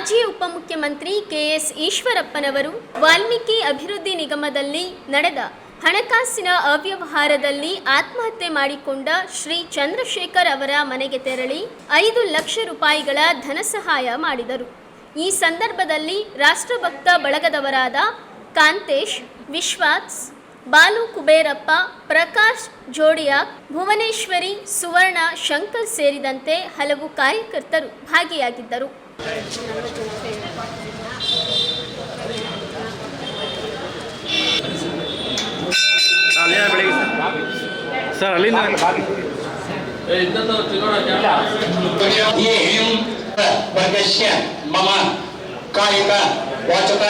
ಮಾಜಿ ಉಪಮುಖ್ಯಮಂತ್ರಿ ಕೆಎಸ್ ಈಶ್ವರಪ್ಪನವರು ವಾಲ್ಮೀಕಿ ಅಭಿವೃದ್ಧಿ ನಿಗಮದಲ್ಲಿ ನಡೆದ ಹಣಕಾಸಿನ ಅವ್ಯವಹಾರದಲ್ಲಿ ಆತ್ಮಹತ್ಯೆ ಮಾಡಿಕೊಂಡ ಶ್ರೀ ಚಂದ್ರಶೇಖರ್ ಅವರ ಮನೆಗೆ ತೆರಳಿ ಐದು ಲಕ್ಷ ರೂಪಾಯಿಗಳ ಧನಸಹಾಯ ಮಾಡಿದರು. ಈ ಸಂದರ್ಭದಲ್ಲಿ ರಾಷ್ಟ್ರಭಕ್ತ ಬಳಗದವರಾದ ಕಾಂತೇಶ್, ವಿಶ್ವಾಸ್ ಬಾಲು ಕುಬೇರಪ್ಪ ಪ್ರಕಾಶ್ ಜೋಡಿಯಾ ಭುವನೇಶ್ವರಿ ಸುವರ್ಣ ಶಂಕರ್ ಸೇರಿದಂತೆ ಹಲವು ಕಾರ್ಯಕರ್ತರು ಭಾಗಿಯಾಗಿದ್ದರು ಅಲ್ಲಿಂದ ಬೆಳಿಗ್ಗೆ ಸರ್ ಸರ್ ಅಲ್ಲಿಂದ यें वर्गस्य मम कायिक वाचक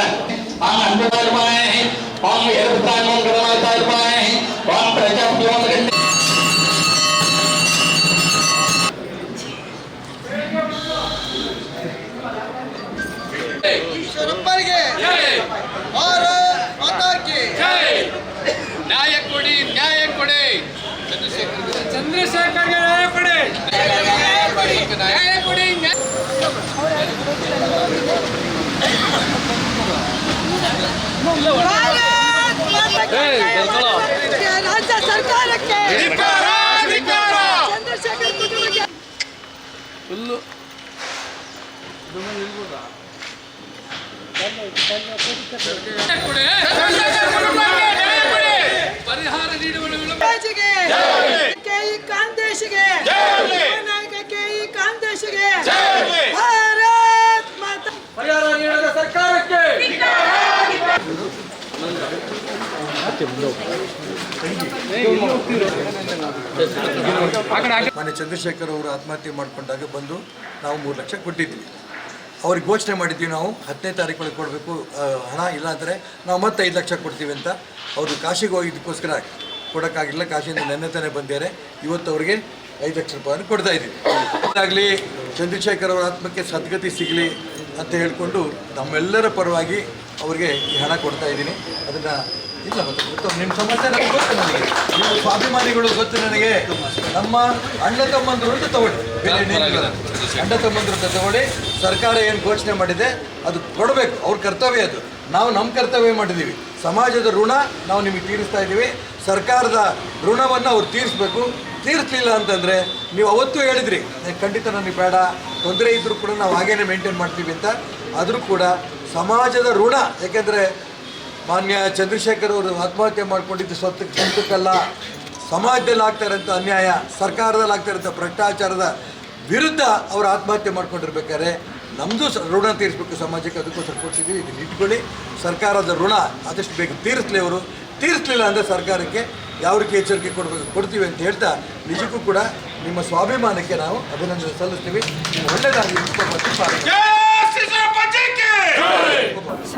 हम अन्नदायमाय हम ನ್ಯಾಯ ಕೊಡಿ ನ್ಯಾಯ ಕೊಡಿ. ಚಂದ್ರಶೇಖರ್ಗೆ ನ್ಯಾಯ ಕೊಡಿ. ನ್ಯಾಯ ಕೊಡಿ ನ್ಯಾಯ ರಾಜ್ಯ ಸರ್ಕಾರಕ್ಕೆ. ಚಂದ್ರಶೇಖರ್ ಫುಲ್ಲು. ನೀಡುವ ಕಾಂತೇಶಿಗೆ ನಾಯಕ ಕೆ ಇ ಕಾಂತೇಶಿಗೆ ಮಾನ್ಯ ಚಂದ್ರಶೇಖರ್ ಅವರು ಆತ್ಮಹತ್ಯೆ ಮಾಡಿಕೊಂಡಾಗ ಬಂದು ನಾವು ಮೂರು ಲಕ್ಷ ಕೊಟ್ಟಿದ್ವಿ. ಅವ್ರಿಗೆ ಘೋಷಣೆ ಮಾಡಿದ್ವಿ ನಾವು ಹತ್ತನೇ ತಾರೀಕು ಕೊಡಬೇಕು ಹಣ ಇಲ್ಲಾಂದರೆ ನಾವು ಮತ್ತೆ ಐದು ಲಕ್ಷ ಕೊಡ್ತೀವಿ ಅಂತ ಅವರು ಕಾಶಿಗೆ ಹೋಗಿದ್ದಕ್ಕೋಸ್ಕರ ಕೊಡೋಕ್ಕಾಗಿಲ್ಲ ಕಾಶಿಯಿಂದ ನೆನ್ನೆ ತಾನೇ ಬಂದಿದ್ದಾರೆ. ಇವತ್ತು ಅವರಿಗೆ ಐದು ಲಕ್ಷ ರೂಪಾಯಿಯನ್ನು ಕೊಡ್ತಾ ಇದ್ದೀವಿ. ಆಗಲಿ ಚಂದ್ರಶೇಖರ್ ಅವರ ಆತ್ಮಕ್ಕೆ ಸದ್ಗತಿ ಸಿಗಲಿ ಅಂತ ಹೇಳಿಕೊಂಡು ನಮ್ಮೆಲ್ಲರ ಪರವಾಗಿ ಅವರಿಗೆ ಈ ಹಣ ಕೊಡ್ತಾ ಇದ್ದೀನಿ. ಅದನ್ನು ಇಲ್ಲ ಮತ್ತೆ ಗೊತ್ತು ನಿಮ್ಮ ಸಮಸ್ಯೆ ನನಗೆ ಗೊತ್ತು ನನಗೆ. ನಿಮ್ಮ ಸ್ವಾಭಿಮಾನಿಗಳು ಗೊತ್ತು ನನಗೆ. ನಮ್ಮ ಅಣ್ಣ ತಮ್ಮಂದರು ಅಂತ ತಗೊಳ್ಳಿ. ಅಣ್ಣ ತಮ್ಮಂದ್ರು ಅಂತ ತಗೊಳ್ಳಿ. ಸರ್ಕಾರ ಏನು ಘೋಷಣೆ ಮಾಡಿದೆ ಅದು ಕೊಡಬೇಕು. ಅವ್ರ ಕರ್ತವ್ಯ ಅದು. ನಾವು ನಮ್ಮ ಕರ್ತವ್ಯ ಮಾಡಿದ್ದೀವಿ ಸಮಾಜದ ಋಣ ನಾವು ನಿಮಗೆ ತೀರಿಸ್ತಾ ಇದ್ದೀವಿ ಸರ್ಕಾರದ ಋಣವನ್ನು ಅವ್ರು ತೀರಿಸ್ಬೇಕು. ತೀರಿಸಲಿಲ್ಲ ಅಂತಂದರೆ ನೀವು ಅವತ್ತು ಹೇಳಿದ್ರಿ "ಏ, ಖಂಡಿತ ನನಗೆ ಬೇಡ. ತೊಂದರೆ ಇದ್ದರೂ ಕೂಡ ನಾವು ಹಾಗೇನೆ ಮೇಂಟೈನ್ ಮಾಡ್ತೀವಿ ಅಂತ. ಆದರೂ ಕೂಡ ಸಮಾಜದ ಋಣ ಯಾಕೆಂದರೆ ಮಾನ್ಯ ಚಂದ್ರಶೇಖರ್ ಅವರು ಆತ್ಮಹತ್ಯೆ ಮಾಡಿಕೊಂಡಿದ್ದು ಸ್ವತ್ತಕ್ಕೆ ಸ್ವಂತಕ್ಕಲ್ಲ ಸಮಾಜದಲ್ಲಿ ಆಗ್ತಾ ಇರೋಂಥ ಅನ್ಯಾಯ ಸರ್ಕಾರದಲ್ಲಿ ಆಗ್ತಾ ಇರೋಂಥ ಭ್ರಷ್ಟಾಚಾರದ ವಿರುದ್ಧ ಅವರು ಆತ್ಮಹತ್ಯೆ ಮಾಡ್ಕೊಂಡಿರ್ಬೇಕಾದ್ರೆ ನಮ್ಮದು ಋಣ ತೀರಿಸ್ಬೇಕು ಸಮಾಜಕ್ಕೆ ಅದಕ್ಕೋಸ್ಕರ ಕೊಟ್ಟಿದ್ದೀವಿ. ಇದನ್ನು ಇಟ್ಕೊಳ್ಳಿ ಸರ್ಕಾರದ ಋಣ ಆದಷ್ಟು ಬೇಗ ತೀರಿಸಲಿ ಅವರು. ತೀರಿಸಲಿಲ್ಲ ಅಂದರೆ ಸರ್ಕಾರಕ್ಕೆ ಯಾವ ರೀತಿ ಎಚ್ಚರಿಕೆ ಕೊಡಬೇಕು, ಕೊಡ್ತೀವಿ ಅಂತ ಹೇಳ್ತಾ ನಿಜಕ್ಕೂ ಕೂಡ ನಿಮ್ಮ ಸ್ವಾಭಿಮಾನಕ್ಕೆ ನಾವು ಅಭಿನಂದನೆ ಸಲ್ಲಿಸ್ತೀವಿ. ಒಳ್ಳೆಯದಾಗಿ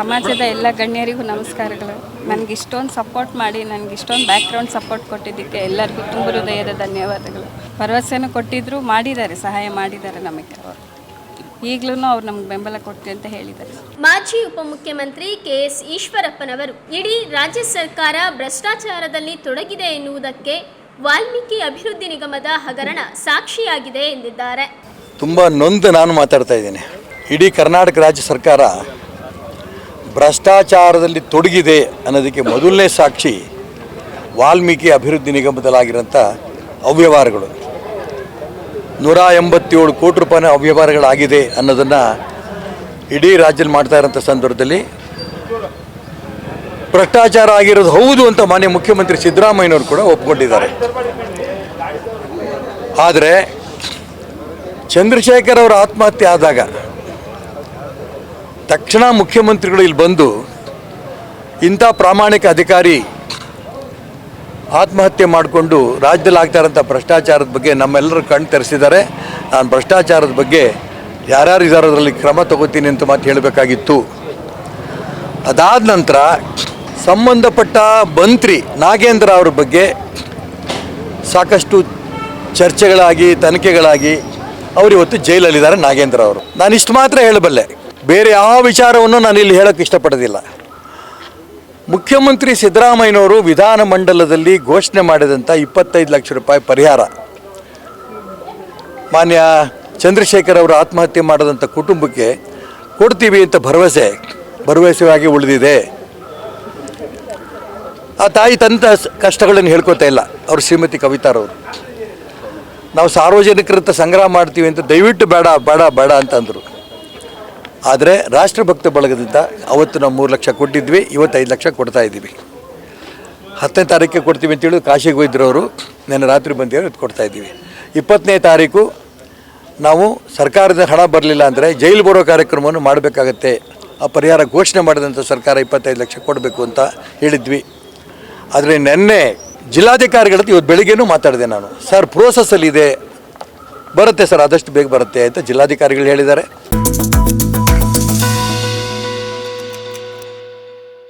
ಸಮಾಜದ ಎಲ್ಲ ಗಣ್ಯರಿಗೂ ನಮಸ್ಕಾರಗಳು. ನನಗೆ ಇಷ್ಟೊಂದು ಸಪೋರ್ಟ್ ಮಾಡಿ ನನಗೆ ಇಷ್ಟೊಂದು ಬ್ಯಾಕ್ಗ್ರೌಂಡ್ ಸಪೋರ್ಟ್ ಕೊಟ್ಟಿದ್ದಕ್ಕೆ ಎಲ್ಲರಿಗೂ ತುಂಬ ಹೃದಯದ ಧನ್ಯವಾದಗಳು. ಭರವಸೆನೂ ಕೊಟ್ಟಿದ್ದರು ಮಾಡಿದ್ದಾರೆ ಸಹಾಯ ಮಾಡಿದ್ದಾರೆ ನಮಗೆ. ಅವರು ಈಗಲೂ ಅವ್ರು ನಮ್ಗೆ ಬೆಂಬಲ ಕೊಡ್ತೀವಿ ಅಂತ ಹೇಳಿದ್ದಾರೆ. ಮಾಜಿ ಉಪಮುಖ್ಯಮಂತ್ರಿ ಕೆ ಎಸ್ ಈಶ್ವರಪ್ಪನವರು ಇಡೀ ರಾಜ್ಯ ಸರ್ಕಾರ ಭ್ರಷ್ಟಾಚಾರದಲ್ಲಿ ತೊಡಗಿದೆ ಎನ್ನುವುದಕ್ಕೆ ವಾಲ್ಮೀಕಿ ಅಭಿವೃದ್ಧಿ ನಿಗಮದ ಹಗರಣ ಸಾಕ್ಷಿಯಾಗಿದೆ ಎಂದಿದ್ದಾರೆ. ತುಂಬ ನೊಂದು ನಾನು ಮಾತಾಡ್ತಾ ಇದ್ದೇನೆ. ಇಡೀ ಕರ್ನಾಟಕ ರಾಜ್ಯ ಸರ್ಕಾರ ಭ್ರಷ್ಟಾಚಾರದಲ್ಲಿ ತೊಡಗಿದೆ ಅನ್ನೋದಕ್ಕೆ ಮೊದಲನೇ ಸಾಕ್ಷಿ ವಾಲ್ಮೀಕಿ ಅಭಿವೃದ್ಧಿ ನಿಗಮದಲ್ಲಾಗಿರೋಂಥ ಅವ್ಯವಹಾರಗಳು. ನೂರ ಎಂಬತ್ತೇಳು ಕೋಟಿ ರೂಪಾಯಿನ ಅವ್ಯವಹಾರಗಳಾಗಿದೆ ಅನ್ನೋದನ್ನು ಇಡೀ ರಾಜ್ಯದಲ್ಲಿ ಮಾಡ್ತಾ ಇರೋಂಥ ಸಂದರ್ಭದಲ್ಲಿ ಭ್ರಷ್ಟಾಚಾರ ಆಗಿರೋದು ಹೌದು ಅಂತ ಮಾನ್ಯ ಮುಖ್ಯಮಂತ್ರಿ ಸಿದ್ದರಾಮಯ್ಯನವರು ಕೂಡ ಒಪ್ಕೊಂಡಿದ್ದಾರೆ. ಆದರೆ ಚಂದ್ರಶೇಖರ್ ಅವರ ಆತ್ಮಹತ್ಯೆ ಆದಾಗ ತಕ್ಷಣ ಮುಖ್ಯಮಂತ್ರಿಗಳು ಇಲ್ಲಿ ಬಂದು ಇಂಥ ಪ್ರಾಮಾಣಿಕ ಅಧಿಕಾರಿ ಆತ್ಮಹತ್ಯೆ ಮಾಡಿಕೊಂಡು ರಾಜ್ಯದಲ್ಲಿ ಆಗ್ತಾ ಇರೋಂಥ ಭ್ರಷ್ಟಾಚಾರದ ಬಗ್ಗೆ ನಮ್ಮೆಲ್ಲರೂ ಕಣ್ಣು ತೆರೆಸಿದ್ದಾರೆ. ನಾನು ಭ್ರಷ್ಟಾಚಾರದ ಬಗ್ಗೆ ಯಾರ್ಯಾರು ಇದ್ದಾರೆ ಅದರಲ್ಲಿ ಕ್ರಮ ತಗೋತೀನಿ ಅಂತ ಮಾತು ಹೇಳಬೇಕಾಗಿತ್ತು. ಅದಾದ ನಂತರ ಸಂಬಂಧಪಟ್ಟ ಮಂತ್ರಿ ನಾಗೇಂದ್ರ ಅವ್ರ ಬಗ್ಗೆ ಸಾಕಷ್ಟು ಚರ್ಚೆಗಳಾಗಿ, ತನಿಖೆಗಳಾಗಿ ಅವರು ಇವತ್ತು ಜೈಲಲ್ಲಿದ್ದಾರೆ ನಾಗೇಂದ್ರ ಅವರು. ನಾನು ಇಷ್ಟು ಮಾತ್ರ ಹೇಳಬಲ್ಲೆ. ಬೇರೆ ಯಾವ ವಿಚಾರವನ್ನು ನಾನು ಇಲ್ಲಿ ಹೇಳಕ್ಕೆ ಇಷ್ಟಪಡೋದಿಲ್ಲ. ಮುಖ್ಯಮಂತ್ರಿ ಸಿದ್ದರಾಮಯ್ಯನವರು ವಿಧಾನಮಂಡಲದಲ್ಲಿ ಘೋಷಣೆ ಮಾಡಿದಂಥ ಇಪ್ಪತ್ತೈದು ಲಕ್ಷ ರೂಪಾಯಿ ಪರಿಹಾರ. ಮಾನ್ಯ ಚಂದ್ರಶೇಖರ್ ಅವರು ಆತ್ಮಹತ್ಯೆ ಮಾಡಿದಂಥ ಕುಟುಂಬಕ್ಕೆ ಕೊಡ್ತೀವಿ ಅಂತ ಭರವಸೆ, ಭರವಸೆಯಾಗಿ ಉಳಿದಿದೆ. ಆ ತಾಯಿ ಸ- ಕಷ್ಟಗಳನ್ನು ಹೇಳ್ಕೊತಾ ಇಲ್ಲ, ಅವ್ರು ಶ್ರೀಮತಿ ಕವಿತಾರವರು ನಾವು ಸಾರ್ವಜನಿಕರಂತ ಸಂಗ್ರಹ ಮಾಡ್ತೀವಿ ಅಂತ ದಯವಿಟ್ಟು ಬೇಡ ಬೇಡ ಬೇಡ ಅಂತಂದರು. ಆದರೆ ರಾಷ್ಟ್ರಭಕ್ತ ಬಳಗದಿಂದ ಅವತ್ತು ನಾವು ಮೂರು ಲಕ್ಷ ಕೊಟ್ಟಿದ್ವಿ, ಇವತ್ತು ಐದು ಲಕ್ಷ ಕೊಡ್ತಾ ಇದ್ದೀವಿ. ಹತ್ತನೇ ತಾರೀಕಿಗೆ ಕೊಡ್ತೀವಿ ಅಂತೇಳಿ ಕಾಶಿಗೆ ಹೋಗಿದ್ರು ಅವರು, ನೆನ್ನೆ ರಾತ್ರಿ ಬಂದಿರೋ ಕೊಡ್ತಾ ಇದ್ದೀವಿ. ಇಪ್ಪತ್ತನೇ ತಾರೀಕು ನಾವು ಸರ್ಕಾರದ ಹಣ ಬರಲಿಲ್ಲ ಅಂದರೆ ಜೈಲು ಬರೋ ಕಾರ್ಯಕ್ರಮವನ್ನು ಮಾಡಬೇಕಾಗತ್ತೆ, ಆ ಪರಿಹಾರ ಘೋಷಣೆ ಮಾಡಿದಂಥ ಸರ್ಕಾರ ಇಪ್ಪತ್ತೈದು ಲಕ್ಷ ಕೊಡಬೇಕು ಅಂತ ಹೇಳಿದ್ವಿ. ಆದರೆ ನೆನ್ನೆ ಜಿಲ್ಲಾಧಿಕಾರಿಗಳ ಇವತ್ತು ಬೆಳಿಗ್ಗೆನೂ ಮಾತಾಡಿದೆ ನಾನು, ಸರ್ ಪ್ರೋಸೆಸ್ಸಲ್ಲಿದೆ ಬರುತ್ತೆ ಸರ್, ಆದಷ್ಟು ಬೇಗ ಬರುತ್ತೆ ಅಂತ ಜಿಲ್ಲಾಧಿಕಾರಿಗಳು ಹೇಳಿದ್ದಾರೆ.